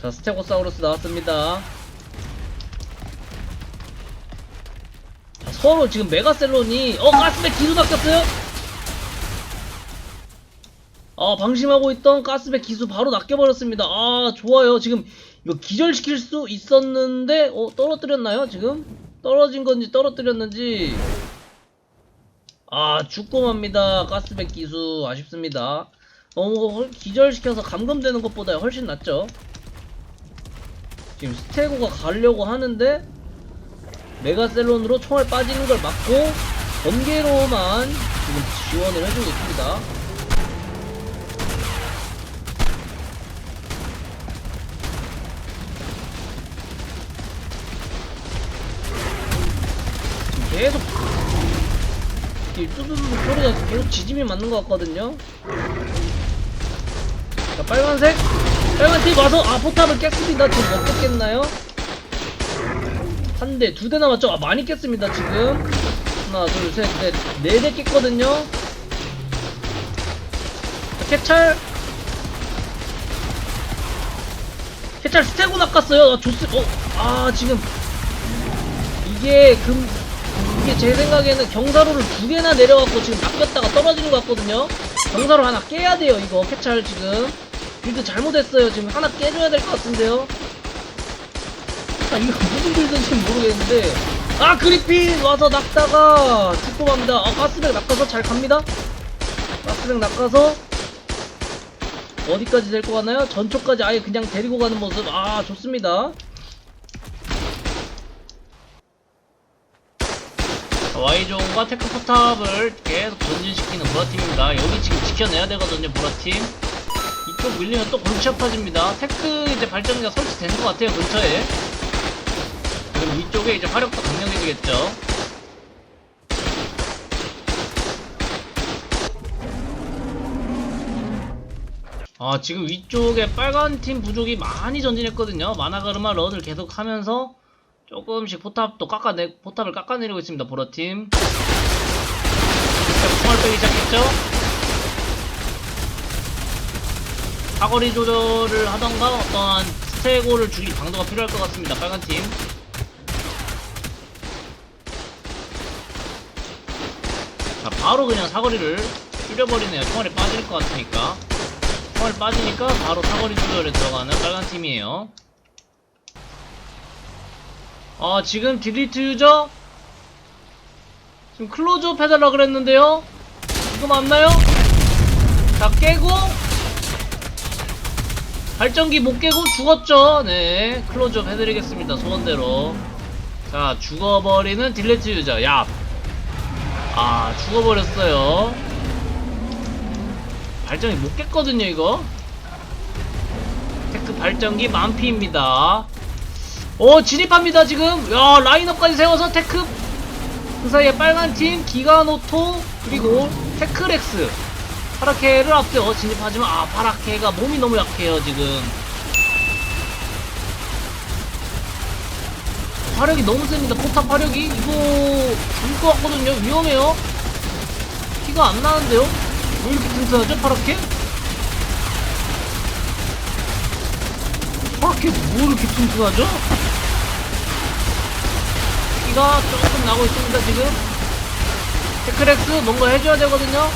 자, 스테고사우루스 나왔습니다. 자, 서로 지금 메가셀론이, 어, 가스백 기수 바뀌었어요? 아, 방심하고 있던 가스백 기수 바로 낚여버렸습니다. 아, 좋아요. 지금 이거 기절시킬 수 있었는데, 어, 떨어뜨렸나요, 지금? 떨어진 건지 떨어뜨렸는지. 아, 죽고 맙니다. 가스백 기수. 아쉽습니다. 너무 헐- 기절시켜서 감금되는 것보다 훨씬 낫죠. 지금 스테고가 가려고 하는데 메가셀론으로 총알 빠지는 걸 막고 번개로만 지금 지원을 해주고 있습니다. 지금 계속 이 뚜두두 소리가 계속 지짐이 맞는 것 같거든요. 자, 빨간색. 빨간 팀 와서, 아, 포탑을 깼습니다. 지금 못 깼겠나요? 한 대, 두 대 남았죠? 아, 많이 깼습니다, 지금. 하나, 둘, 셋, 넷, 네 대 깼거든요. 자, 캐찰. 캐찰 스테고 낚았어요. 아, 좋스, 어, 아, 지금. 이게, 금, 이게 제 생각에는 경사로를 두 개나 내려갖고 지금 낚였다가 떨어지는 것 같거든요. 경사로 하나 깨야 돼요, 이거. 캐찰 지금. 빌드 잘못했어요. 지금 하나 깨줘야 될 것 같은데요. 아, 이거 무슨 빌드인지 모르겠는데. 아, 그리핀 와서 낚다가 죽고 갑니다. 아, 가스백 낚아서 잘 갑니다. 가스백 낚아서 어디까지 될 것 같나요? 전초까지 아예 그냥 데리고 가는 모습. 아, 좋습니다. Y존과 테크 포탑을 계속 전진시키는 보라팀입니다. 여기 지금 지켜내야 되거든요, 보라팀. 이쪽 밀리면 또 골치 아파집니다. 테크 이제 발전기가 설치되는 것 같아요, 근처에. 그럼 위쪽에 이제 화력도 강력해지겠죠. 아, 지금 위쪽에 빨간 팀 부족이 많이 전진했거든요. 마나가르마 런을 계속 하면서 조금씩 포탑도 깎아내, 포탑을 깎아내리고 있습니다, 보라팀. 자, 총알 빼기 시작했죠? 사거리 조절을 하던가 어떠한 스테고를 죽일 방도가 필요할 것 같습니다, 빨간 팀. 자, 바로 그냥 사거리를 줄여버리네요. 총알이 빠질 것 같으니까. 총알 빠지니까 바로 사거리 조절에 들어가는 빨간 팀이에요. 아 지금 딜리트 유저 지금 클로즈업 해달라 그랬는데요 이거 맞나요? 자 깨고 발전기 못 깨고 죽었죠. 네 클로즈업 해드리겠습니다. 소원대로. 자 죽어버리는 딜리트 유저. 얍아 죽어버렸어요. 발전기 못 깼거든요 이거. 테크 발전기 만피입니다. 오 진입합니다 지금. 야 라인업까지 세워서 테크. 그 사이에 빨간팀 기가노토 그리고 테크렉스 파라케를 앞세워 진입하지만 아 파라케가 몸이 너무 약해요 지금. 화력이 너무 셉니다. 포탑 화력이? 이거 죽을 것 같거든요. 위험해요. 피가 안 나는데요? 왜 이렇게 튼튼하죠 파라케? 파라케 뭐 이렇게 튼튼하죠? 피가 조금 나고 있습니다 지금. 테크렉스 뭔가 해줘야 되거든요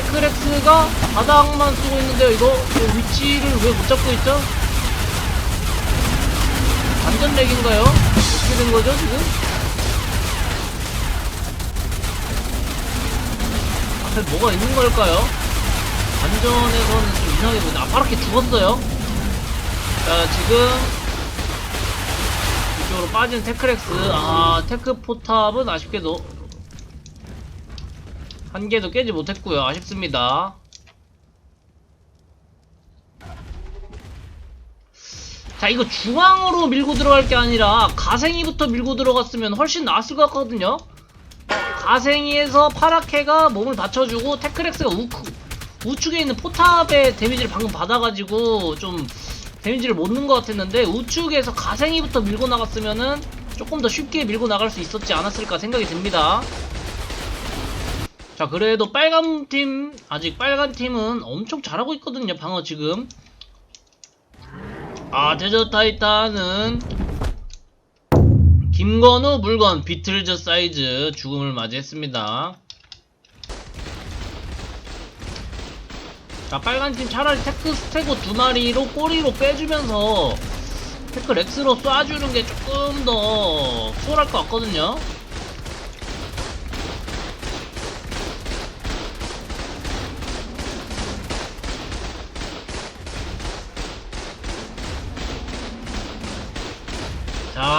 테크렉스가 바닥만 쓰고 있는데요 이거 그 위치를 왜 못 잡고 있죠? 완전 렉인가요? 어떻게 된 거죠 지금? 앞에 뭐가 있는 걸까요? 안전에서는 좀 이상하게 보이네 아 파랗게 죽었어요 자 지금 이쪽으로 빠진 테크렉스 아 테크 포탑은 아쉽게도 한 개도 깨지 못했고요. 아쉽습니다. 자 이거 중앙으로 밀고 들어갈 게 아니라 가생이부터 밀고 들어갔으면 훨씬 나았을 것 같거든요. 가생이에서 파라케가 몸을 받쳐주고 테크렉스가 우, 우측에 있는 포탑의 데미지를 방금 받아가지고 좀 데미지를 못 넣은 것 같았는데 우측에서 가생이부터 밀고 나갔으면은 조금 더 쉽게 밀고 나갈 수 있었지 않았을까 생각이 듭니다. 자 그래도 빨간 팀 아직 빨간 팀은 엄청 잘하고 있거든요 방어 지금 아, 데저 타이탄은 김건우 물건 비틀즈 사이즈 죽음을 맞이했습니다. 자, 빨간 팀 차라리 테크 스테고 두 마리로 꼬리로 빼주면서 테크 렉스로 쏴주는 게 조금 더 수월할 것 같거든요.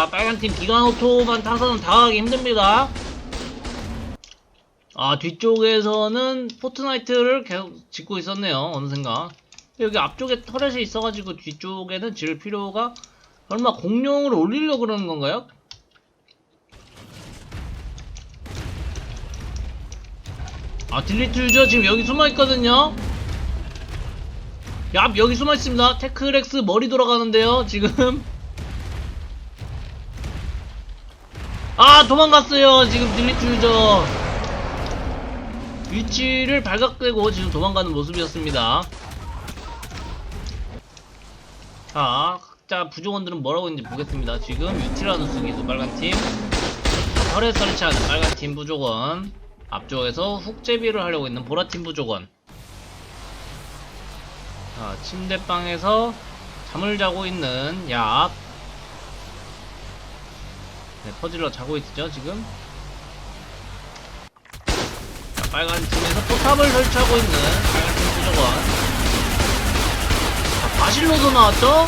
자, 빨간팀 기관오토만 타서는 당하기 힘듭니다. 아, 뒤쪽에서는 포트나이트를 계속 짓고 있었네요. 어느샌가. 여기 앞쪽에 터렛이 있어가지고 뒤쪽에는 지을 필요가 얼마 공룡을 올리려고 그러는 건가요? 아, 딜리트 유저 지금 여기 숨어있거든요? 야, 여기 숨어있습니다. 테크렉스 머리 돌아가는데요, 지금. 아 도망갔어요. 지금 딜리트 유저. 위치를 발각되고 지금 도망가는 모습이었습니다. 자 각자 부족원들은 뭐라고 했는지 보겠습니다. 지금 유티라누스 기수 빨간팀 혈에 설치하는 빨간팀 부족원 앞쪽에서 훅제비를 하려고 있는 보라팀 부족원 자 침대방에서 잠을 자고 있는 얍 네, 퍼즐러 자고 있죠, 지금? 자, 빨간 팀에서 포탑을 설치하고 있는 빨간 팀 부족원. 자, 바실로도 나왔죠?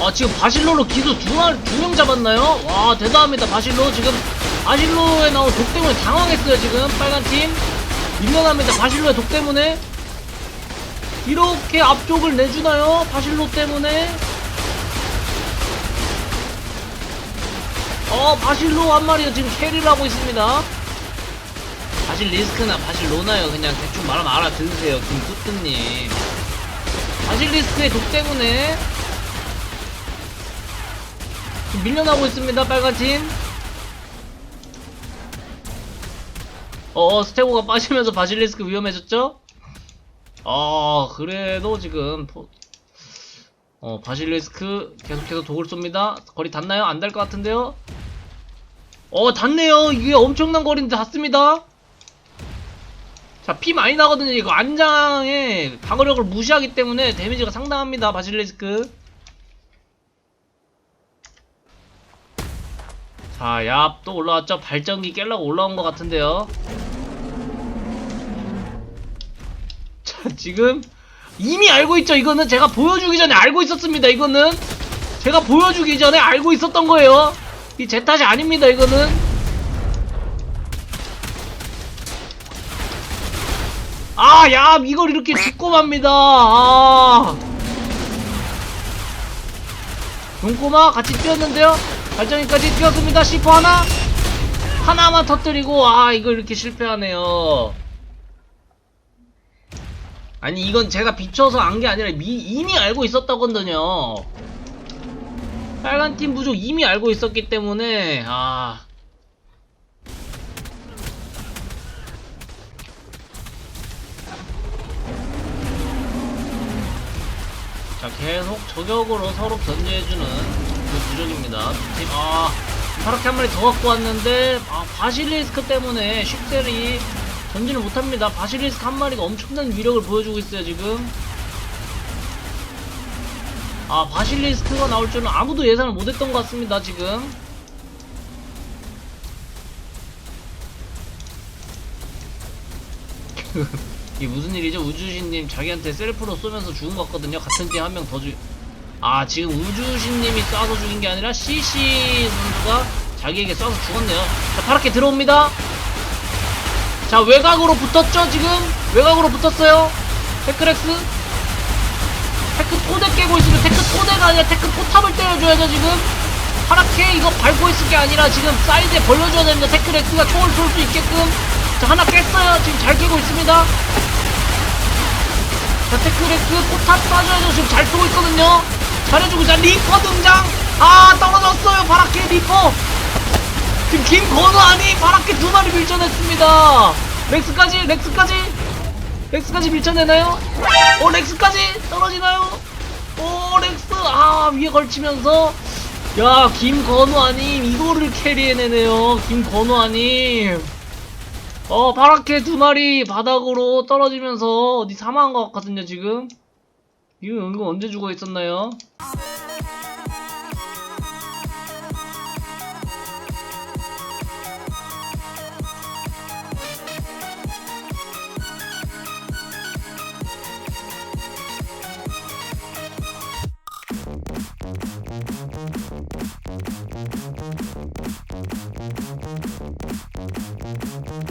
아, 지금 바실로로 마- 두명 잡았나요? 와, 대단합니다, 바실로. 지금, 바실로에 나온 독 때문에 당황했어요, 지금. 빨간 팀. 밀려납니다, 바실로의 독 때문에. 이렇게 앞쪽을 내주나요? 바실로 때문에. 어 바실로 한 마리가 지금 캐리를 하고 있습니다 바실 리스크나 바실 로나요 그냥 대충 말하면 알아들으세요 김쿠트님 바실 리스크의 독 때문에 밀려나고 있습니다 빨간팀 어 스테고가 빠지면서 바실리스크 위험해졌죠? 어 그래도 지금 포- 어 바실리스크 계속해서 독을 쏩니다 거리 닿나요? 안 닿을 것 같은데요? 어 닿네요. 이게 엄청난 거리인데 닿습니다. 자 피 많이 나거든요. 이거 안장의 방어력을 무시하기 때문에 데미지가 상당합니다. 바실리스크. 자얍. 또 올라왔죠? 발전기 깰라고 올라온 것 같은데요. 자 지금 이미 알고 있죠? 이거는 제가 보여주기 전에 알고 있었습니다 이거는. 제가 보여주기 전에 알고 있었던 거예요 이 제 탓이 아닙니다 이거는 아, 야, 이걸 이렇게 죽고 맙니다. 아. 눈꼬마 같이 뛰었는데요. 발전기까지 뛰었습니다. C4 하나. 하나만 터뜨리고, 아, 이걸 이렇게 실패하네요. 아니, 이건 제가 비춰서 안 게 아니라 미, 이미 알고 있었다거든요. 빨간 팀 부족 이미 알고 있었기 때문에, 아. 자 계속 저격으로 서로 견제해주는 그 부족입니다. 팀, 아 파랗게 한 마리 더 갖고 왔는데 아 바실리스크 때문에 쉽셀이 전진을 못합니다. 바실리스크 한 마리가 엄청난 위력을 보여주고 있어요 지금 아 바실리스크가 나올 줄은 아무도 예상을 못했던 것 같습니다 지금 이게 무슨 일이죠? 우주신님 자기한테 셀프로 쏘면서 죽은 것 같거든요. 같은 팀 한 명 더 죽. 아 지금 우주신님이 쏴서 죽인 게 아니라 CC 선수가 자기에게 쏴서 죽었네요. 자 파랗게 들어옵니다. 자 외곽으로 붙었죠 지금 외곽으로 붙었어요. 테크렉스. 테크 토대 깨고 있으면 테크 토대가 아니라 테크 포탑을 때려줘야죠 지금. 파랗게 이거 밟고 있을 게 아니라 지금 사이드에 벌려줘야 됩니다. 테크 렉스가 총을 쏠 수 있게끔. 자 하나 깼어요. 지금 잘 깨고 있습니다. 자, 테크 렉스 포탑 쏴줘야죠. 지금 잘 쏘고 있거든요. 잘해주고, 자, 리퍼 등장! 아, 떨어졌어요. 바라케 리퍼! 지금 김건우 아니, 바라케 두 마리 밀쳐냈습니다. 렉스까지, 렉스까지, 렉스까지 밀쳐내나요? 어, 렉스까지 위에 걸치면서 야 김건우 아님 이거를 캐리해내네요 김건우 아님 어 파랗게 두 마리 바닥으로 떨어지면서 어디 사망한 것 같거든요 지금 이거 이거 언제 죽어 있었나요?